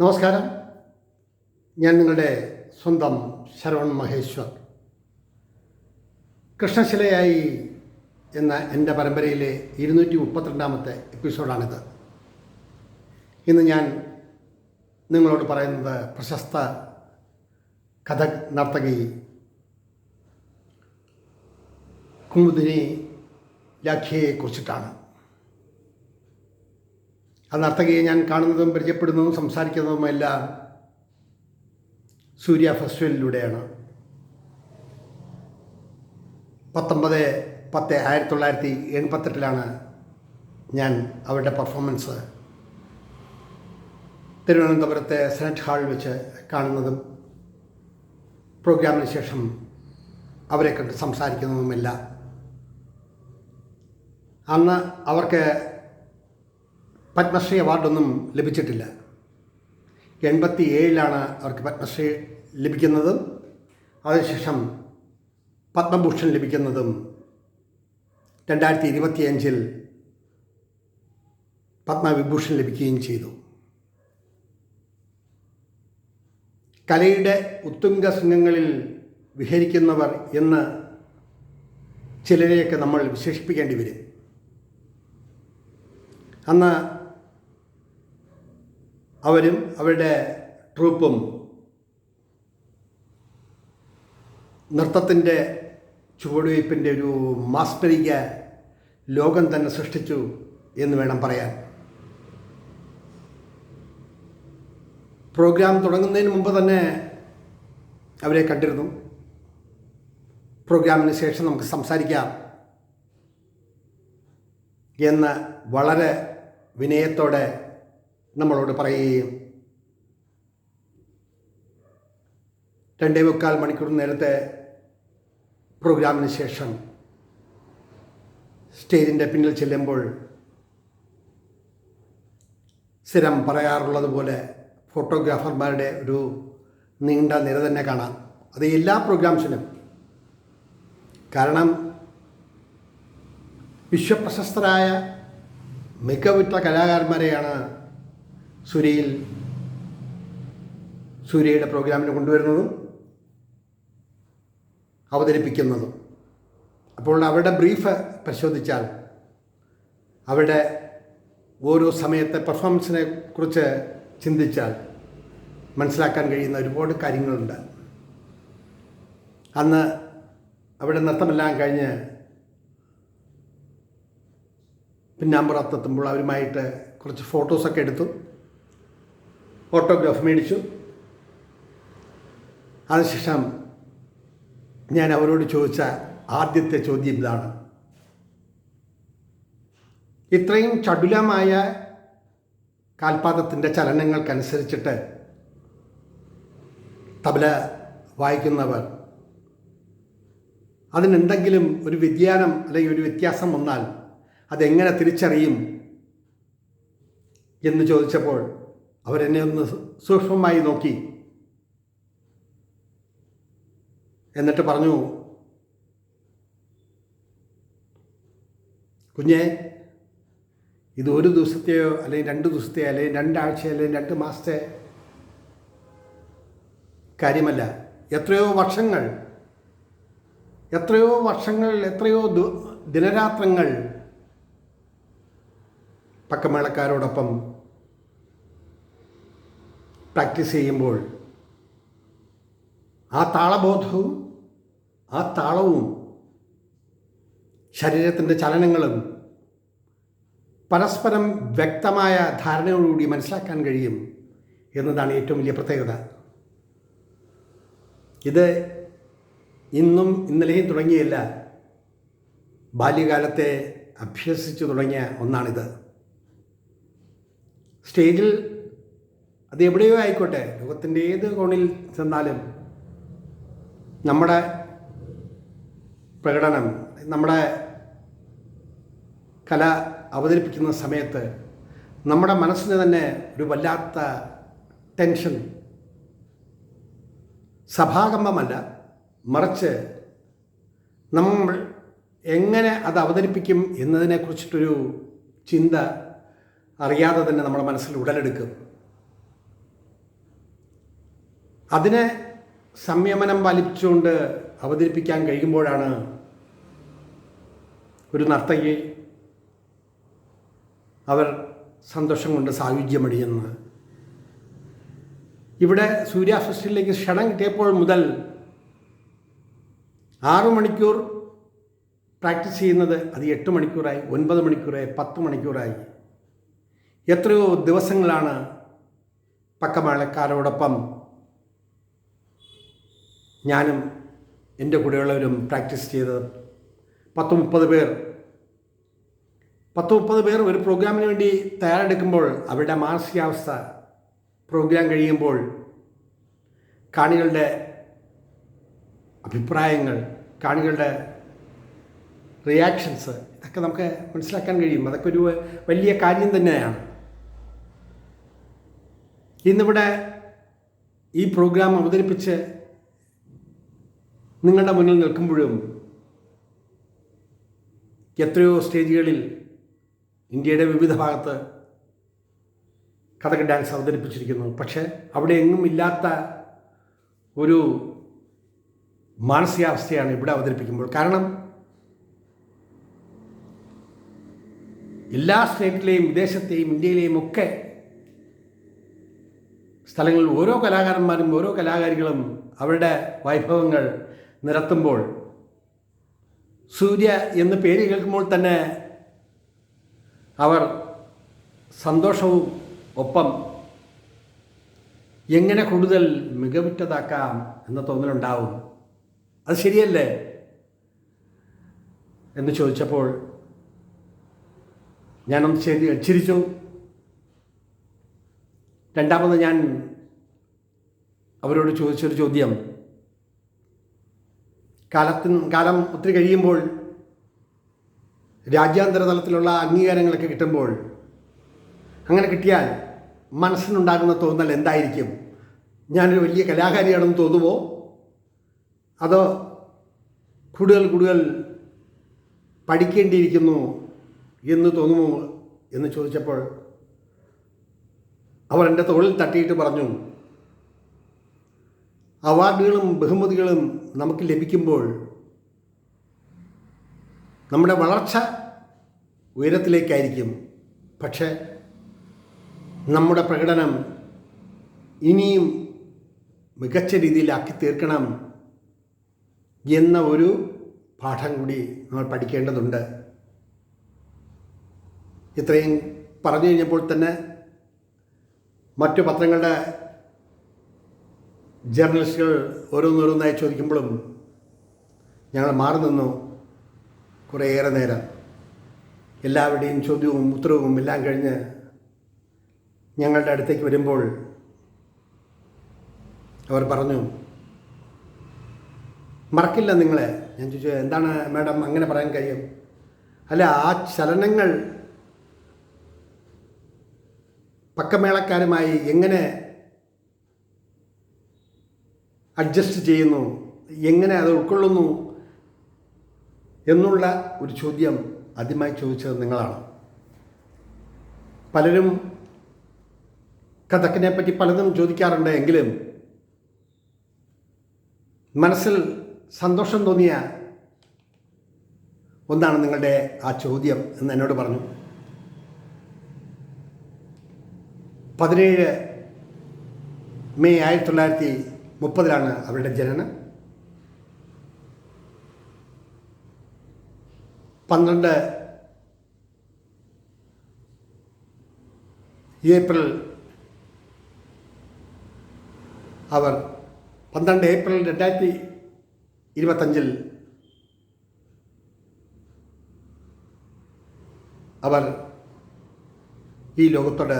നമസ്കാരം. ഞാൻ നിങ്ങളുടെ സ്വന്തം ശരവൺ മഹേശ്വർ. കൃഷ്ണശിലയായി എന്ന എന്റെ പരമ്പരയിലെ ഇരുന്നൂറ്റി മുപ്പത്തിരണ്ടാമത്തെ എപ്പിസോഡാണിത്. ഇന്ന് ഞാൻ നിങ്ങളോട് പറയുന്നത് പ്രശസ്ത കഥക് നർത്തകി കുമുദിനി ലാഖിയെ കുറിച്ചിട്ടാണ് ആ നർത്തകിയെ ഞാൻ കാണുന്നതും പരിചയപ്പെടുന്നതും സംസാരിക്കുന്നതുമെല്ലാം സൂര്യ ഫെസ്റ്റിവലിലൂടെയാണ്. പത്തൊമ്പത് പത്ത് ആയിരത്തി തൊള്ളായിരത്തി എൺപത്തെട്ടിലാണ് ഞാൻ അവരുടെ പെർഫോമൻസ് തിരുവനന്തപുരത്തെ സെനറ്റ് ഹാളിൽ വെച്ച് കാണുന്നതും പ്രോഗ്രാമിന് ശേഷം അവരെ കണ്ട് സംസാരിക്കുന്നതുമെല്ലാം. അന്ന് അവർക്ക് പത്മശ്രീ അവാർഡൊന്നും ലഭിച്ചിട്ടില്ല. എൺപത്തി ഏഴിലാണ് അവർക്ക് പത്മശ്രീ ലഭിക്കുന്നത്. അതിനുശേഷം പത്മഭൂഷൺ ലഭിക്കുന്നതും രണ്ടായിരത്തി ഇരുപത്തിയഞ്ചിൽ പത്മവിഭൂഷൺ ലഭിക്കുകയും ചെയ്തു. കലയുടെ ഉത്തുംഗ ശൃംഗങ്ങളിൽ വിഹരിക്കുന്നവർ എന്ന് ചിലരെയൊക്കെ നമ്മൾ വിശേഷിപ്പിക്കേണ്ടി വരും. അന്ന് അവരും അവരുടെ ട്രൂപ്പും നൃത്തത്തിന്റെ ചുവടുവയ്പ്പിന്റെ ഒരു മാസ്മരിക ലോകം തന്നെ സൃഷ്ടിച്ചു എന്ന് വേണം പറയാൻ. പ്രോഗ്രാം തുടങ്ങുന്നതിന് മുമ്പ് തന്നെ അവരെ കണ്ടിരുന്നു. പ്രോഗ്രാമിന് ശേഷം നമുക്ക് സംസാരിക്കാം എന്ന് വളരെ വിനയത്തോടെ നമ്മളോട് പറയുകയും രണ്ടേ മുക്കാൽ മണിക്കൂർ നേരത്തെ പ്രോഗ്രാമിന് ശേഷം സ്റ്റേജിന്റെ പിന്നിൽ ചെല്ലുമ്പോൾ സ്ഥിരം പറയാറുള്ളത് പോലെ ഫോട്ടോഗ്രാഫർമാരുടെ ഒരു നീണ്ട നിര തന്നെ കാണാം. അത് എല്ലാ പ്രോഗ്രാംസിനും കാരണം വിശ്വപ്രശസ്തരായ മികവുറ്റ കലാകാരന്മാരെയാണ് സൂര്യയിൽ സൂര്യയുടെ പ്രോഗ്രാമിന് കൊണ്ടുവരുന്നതും അവതരിപ്പിക്കുന്നതും. അപ്പോൾ അവരുടെ ബ്രീഫ് പരിശോധിച്ചാൽ അവരുടെ ഓരോ സമയത്തെ പെർഫോമൻസിനെ കുറിച്ച് ചിന്തിച്ചാൽ മനസ്സിലാക്കാൻ കഴിയുന്ന ഒരുപാട് കാര്യങ്ങളുണ്ട്. അന്ന് അവിടെ നൃത്തമെല്ലാം കഴിഞ്ഞ് പിന്നാമ്പുറത്തെത്തുമ്പോൾ അവരുമായിട്ട് കുറച്ച് ഫോട്ടോസൊക്കെ എടുത്തു. ഓട്ടോഗ്രാഫ് മേടിച്ചു. അതിനുശേഷം ഞാൻ അവരോട് ചോദിച്ച ആദ്യത്തെ ചോദ്യം ഇതാണ്. ഇത്രയും ചടുലമായ കാൽപാദത്തിന്റെ ചലനങ്ങൾക്കനുസരിച്ചിട്ട് തബല വായിക്കുന്നവർ അതിനെന്തെങ്കിലും ഒരു വ്യതിയാനം അല്ലെങ്കിൽ ഒരു വ്യത്യാസം വന്നാൽ അതെങ്ങനെ തിരിച്ചറിയും എന്ന് ചോദിച്ചപ്പോൾ അവരെന്നെ ഒന്ന് സൂക്ഷ്മമായി നോക്കി. എന്നിട്ട് പറഞ്ഞു കുഞ്ഞെ ഇത് ഒരു ദിവസത്തെയോ അല്ലെങ്കിൽ രണ്ട് ദിവസത്തെയോ അല്ലെങ്കിൽ രണ്ടാഴ്ച അല്ലെങ്കിൽ രണ്ട് മാസത്തെ കാര്യമല്ല. എത്രയോ വർഷങ്ങൾ എത്രയോ വർഷങ്ങൾ എത്രയോ ദിനരാത്രങ്ങൾ പക്കമേളക്കാരോടൊപ്പം പ്രാക്ടീസ് ചെയ്യുമ്പോൾ ആ താളബോധവും ആ താളവും ശരീരത്തിന്റെ ചലനങ്ങളും പരസ്പരം വ്യക്തമായ ധാരണയോടുകൂടി മനസ്സിലാക്കാൻ കഴിയും എന്നതാണ് ഏറ്റവും വലിയ പ്രത്യേകത. ഇത് ഇന്നും ഇന്നലെയും തുടങ്ങിയല്ല ബാല്യകാലത്തെ അഭ്യസിച്ചു തുടങ്ങിയ ഒന്നാണിത്. സ്റ്റേജിൽ അത് എവിടെയോ ആയിക്കോട്ടെ ലോകത്തിന്റെ ഏത് കോണിൽ ചെന്നാലും നമ്മുടെ പ്രകടനം നമ്മുടെ കല അവതരിപ്പിക്കുന്ന സമയത്ത് നമ്മുടെ മനസ്സിന് തന്നെ ഒരു വല്ലാത്ത ടെൻഷൻ. സഭാകമ്പമല്ല മറിച്ച് നമ്മൾ എങ്ങനെ അത് അവതരിപ്പിക്കും എന്നതിനെക്കുറിച്ചിട്ടൊരു ചിന്ത അറിയാതെ തന്നെ നമ്മുടെ മനസ്സിൽ ഉടലെടുക്കും. അതിനെ സംയമനം പാലിച്ചുകൊണ്ട് അവതരിപ്പിക്കാൻ കഴിയുമ്പോഴാണ് ഒരു നർത്തകി അവർ സന്തോഷം കൊണ്ട് സായുജ്യമടിയുന്നത്. ഇവിടെ സൂര്യാഫസ്റ്റിലേക്ക് ക്ഷണം കിട്ടിയപ്പോൾ മുതൽ ആറു മണിക്കൂർ പ്രാക്ടീസ് ചെയ്യുന്നത് അത് എട്ട് മണിക്കൂറായി ഒൻപത് മണിക്കൂറായി പത്ത് മണിക്കൂറായി. എത്രയോ ദിവസങ്ങളാണ് പക്കമേളക്കാരോടൊപ്പം ഞാനും എന്റെ കൂടെയുള്ളവരും പ്രാക്ടീസ് ചെയ്തത് പത്ത് മുപ്പത് പേർ. പത്ത് മുപ്പത് പേർ ഒരു പ്രോഗ്രാമിന് വേണ്ടി തയ്യാറെടുക്കുമ്പോൾ അവരുടെ മാനസികാവസ്ഥ പ്രോഗ്രാം കഴിയുമ്പോൾ കാണികളുടെ അഭിപ്രായങ്ങൾ കാണികളുടെ റിയാക്ഷൻസ് ഇതൊക്കെ നമുക്ക് മനസ്സിലാക്കാൻ കഴിയും. അതൊക്കെ ഒരു വലിയ കാര്യം തന്നെയാണ്. ഇന്നിവിടെ ഈ പ്രോഗ്രാം അവതരിപ്പിച്ച് നിങ്ങളുടെ മുന്നിൽ നിൽക്കുമ്പോഴും എത്രയോ സ്റ്റേജുകളിൽ ഇന്ത്യയുടെ വിവിധ ഭാഗത്ത് കഥക് ഡാൻസ് അവതരിപ്പിച്ചിരിക്കുന്നു. പക്ഷേ അവിടെ എങ്ങും ഇല്ലാത്ത ഒരു മാനസികാവസ്ഥയാണ് ഇവിടെ അവതരിപ്പിക്കുമ്പോൾ. കാരണം എല്ലാ സ്റ്റേറ്റിലെയും വിദേശത്തെയും ഇന്ത്യയിലെയും ഒക്കെ സ്ഥലങ്ങളിൽ ഓരോ കലാകാരന്മാരും ഓരോ കലാകാരികളും അവരുടെ വൈഭവങ്ങൾ നിരത്തുമ്പോൾ. സൂര്യ എന്ന് പേര് കേൾക്കുമ്പോൾ തന്നെ അവർ സന്തോഷവും ഒപ്പം എങ്ങനെ കൂടുതൽ മികവുറ്റതാക്കാം എന്ന തോന്നലുണ്ടാവും. അത് ശരിയല്ലേ? എന്ന് ചോദിച്ചപ്പോൾ ഞാനൊന്ന് ശരി ചിരിച്ചു. രണ്ടാമത് ഞാൻ അവരോട് ചോദിച്ചൊരു ചോദ്യം. കാലത്തിന് കാലം ഒത്തിരി കഴിയുമ്പോൾ രാജ്യാന്തര തലത്തിലുള്ള അംഗീകാരങ്ങളൊക്കെ കിട്ടുമ്പോൾ അങ്ങനെ കിട്ടിയാൽ മനസ്സിനുണ്ടാകുന്ന തോന്നൽ എന്തായിരിക്കും? ഞാനൊരു വലിയ കലാകാരിയാണെന്ന് തോന്നുമോ അതോ കൂടുതൽ കൂടുതൽ പഠിക്കേണ്ടിയിരിക്കുന്നു എന്ന് തോന്നുമോ എന്ന് ചോദിച്ചപ്പോൾ അവർ എന്റെ തോളിൽ തട്ടിയിട്ട് പറഞ്ഞു അവാർഡുകളും ബഹുമതികളും നമുക്ക് ലഭിക്കുമ്പോൾ നമ്മുടെ വളർച്ച ഉയരത്തിലേക്കായിരിക്കും. പക്ഷേ നമ്മുടെ പ്രകടനം ഇനിയും മികച്ച രീതിയിലാക്കി തീർക്കണം എന്ന ഒരു പാഠം കൂടി നമ്മൾ പഠിക്കേണ്ടതുണ്ട്. ഇത്രയും പറഞ്ഞു കഴിഞ്ഞപ്പോൾ തന്നെ മറ്റു പത്രങ്ങളുടെ ജേർണലിസ്റ്റുകൾ ഓരോന്നോരോന്നായി ചോദിക്കുമ്പോഴും ഞങ്ങൾ മാറി നിന്നു കുറേയേറെ നേരം. എല്ലാവരുടെയും ചോദ്യവും ഉത്തരവും എല്ലാം കഴിഞ്ഞ് ഞങ്ങളുടെ അടുത്തേക്ക് വരുമ്പോൾ അവർ പറഞ്ഞു മറക്കില്ല നിങ്ങളെ. ഞാൻ ചോദിച്ചു എന്താണ് മാഡം അങ്ങനെ പറയാൻ കഴിയും? അല്ല ആ ചലനങ്ങൾ പക്കമേളക്കാരുമായി എങ്ങനെ അഡ്ജസ്റ്റ് ചെയ്യുന്നു എങ്ങനെ അത് ഉൾക്കൊള്ളുന്നു എന്നുള്ള ഒരു ചോദ്യം ആദ്യമായി ചോദിച്ചത് നിങ്ങളാണ്. പലരും കഥക്കിനെ പറ്റി പലതും ചോദിക്കാറുണ്ട് എങ്കിലും മനസ്സിൽ സന്തോഷം തോന്നിയ ഒന്നാണ് നിങ്ങളുടെ ആ ചോദ്യം എന്ന് എന്നോട് പറഞ്ഞു. പതിനേഴ് മെയ് ആയിരത്തി തൊള്ളായിരത്തി മുപ്പതിലാണ് അവരുടെ ജനനം. പന്ത്രണ്ട് ഏപ്രിൽ അവർ പന്ത്രണ്ട് ഏപ്രിൽ രണ്ടായിരത്തി ഇരുപത്തഞ്ചിൽ അവർ ഈ ലോകത്തോട്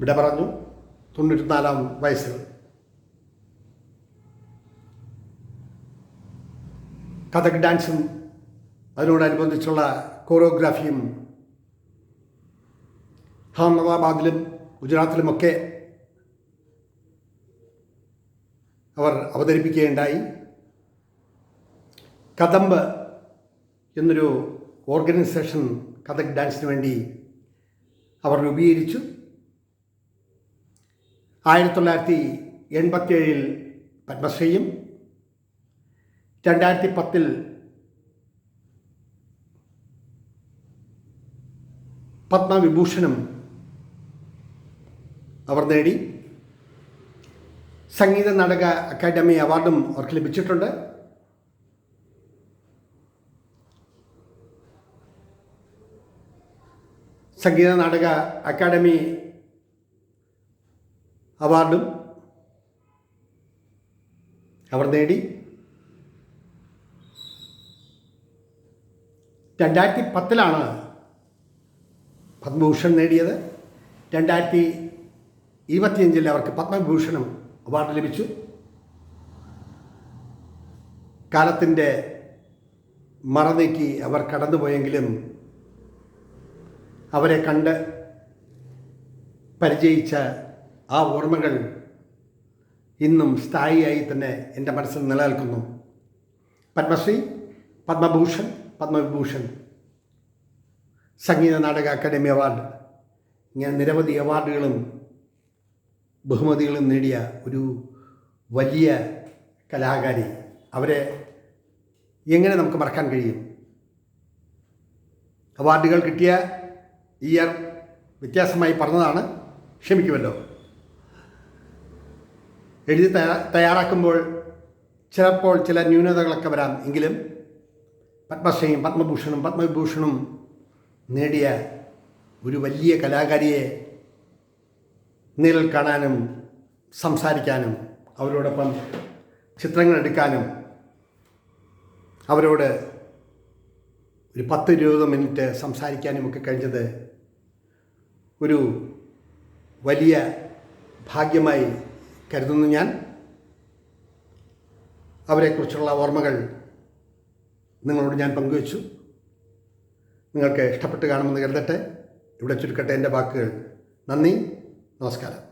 വിട പറഞ്ഞു തൊണ്ണൂറ്റിനാലാം വയസ്സിൽ. കഥക് ഡാൻസും അതിനോടനുബന്ധിച്ചുള്ള കോറിയോഗ്രാഫിയും അഹമ്മദാബാദിലും ഗുജറാത്തിലുമൊക്കെ അവർ അവതരിപ്പിക്കുകയുണ്ടായി. കദംബ് എന്നൊരു ഓർഗനൈസേഷൻ കഥക് ഡാൻസിന് വേണ്ടി അവർ രൂപീകരിച്ചു. ആയിരത്തി തൊള്ളായിരത്തി എൺപത്തിയേഴിൽ പത്മശ്രീയും രണ്ടായിരത്തി പത്തിൽ പത്മവിഭൂഷണും അവർ നേടി. സംഗീത നാടക അക്കാദമി അവാർഡും അവർക്ക് ലഭിച്ചിട്ടുണ്ട്. സംഗീത നാടക അക്കാദമി അവാർഡും അവർ നേടി. രണ്ടായിരത്തി പത്തിലാണ് പത്മഭൂഷൺ നേടിയത്. രണ്ടായിരത്തി ഇരുപത്തിയഞ്ചിൽ അവർക്ക് പത്മഭൂഷണം അവാർഡ് ലഭിച്ചു. കാലത്തിന്റെ മറനീക്കി അവർ കടന്നുപോയെങ്കിലും അവരെ കണ്ട് പരിചയിച്ച ആ ഓർമ്മകൾ ഇന്നും സ്ഥായിയായി തന്നെ എന്റെ മനസ്സിൽ നിലനിൽക്കുന്നു. പത്മശ്രീ പത്മഭൂഷൺ പത്മവിഭൂഷൺ. Sangeetha Nataka academy award. ഇങ്ങനെ നിരവധി അവാർഡുകളും ബഹുമതികളും നേടിയ ഒരു വലിയ കലാകാരി. അവരെ എങ്ങനെ നമുക്ക് മറക്കാൻ കഴിയും? അവാർഡുകൾ കിട്ടിയ ഇയർ വ്യത്യാസമായി പറഞ്ഞതാണ്. ക്ഷമിക്കുമല്ലോ. എഴുതി തയ്യാറാക്കുമ്പോൾ ചിലപ്പോൾ ചില ന്യൂനതകളൊക്കെ വരാം. എങ്കിലും പത്മശ്രീയും പത്മഭൂഷണും പത്മവിഭൂഷണും നേടിയ ഒരു വലിയ കലാകാരിയെ നേരിൽ കാണാനും സംസാരിക്കാനും അവരോടൊപ്പം ചിത്രങ്ങൾ എടുക്കാനും അവരോട് ഒരു പത്ത് ഇരുപത് മിനിറ്റ് സംസാരിക്കാനും ഒക്കെ കഴിഞ്ഞത് ഒരു വലിയ ഭാഗ്യമായി കരുതുന്നു ഞാൻ. അവരെക്കുറിച്ചുള്ള ഓർമ്മകൾ നിങ്ങളോട് ഞാൻ പങ്കുവച്ചു. നിങ്ങൾക്ക് ഇഷ്ടപ്പെട്ട് കാണുമെന്ന് കരുതട്ടെ. ഇവിടെ ചുരുക്കട്ടെ എന്റെ വാക്കുകൾ. നന്ദി. നമസ്കാരം.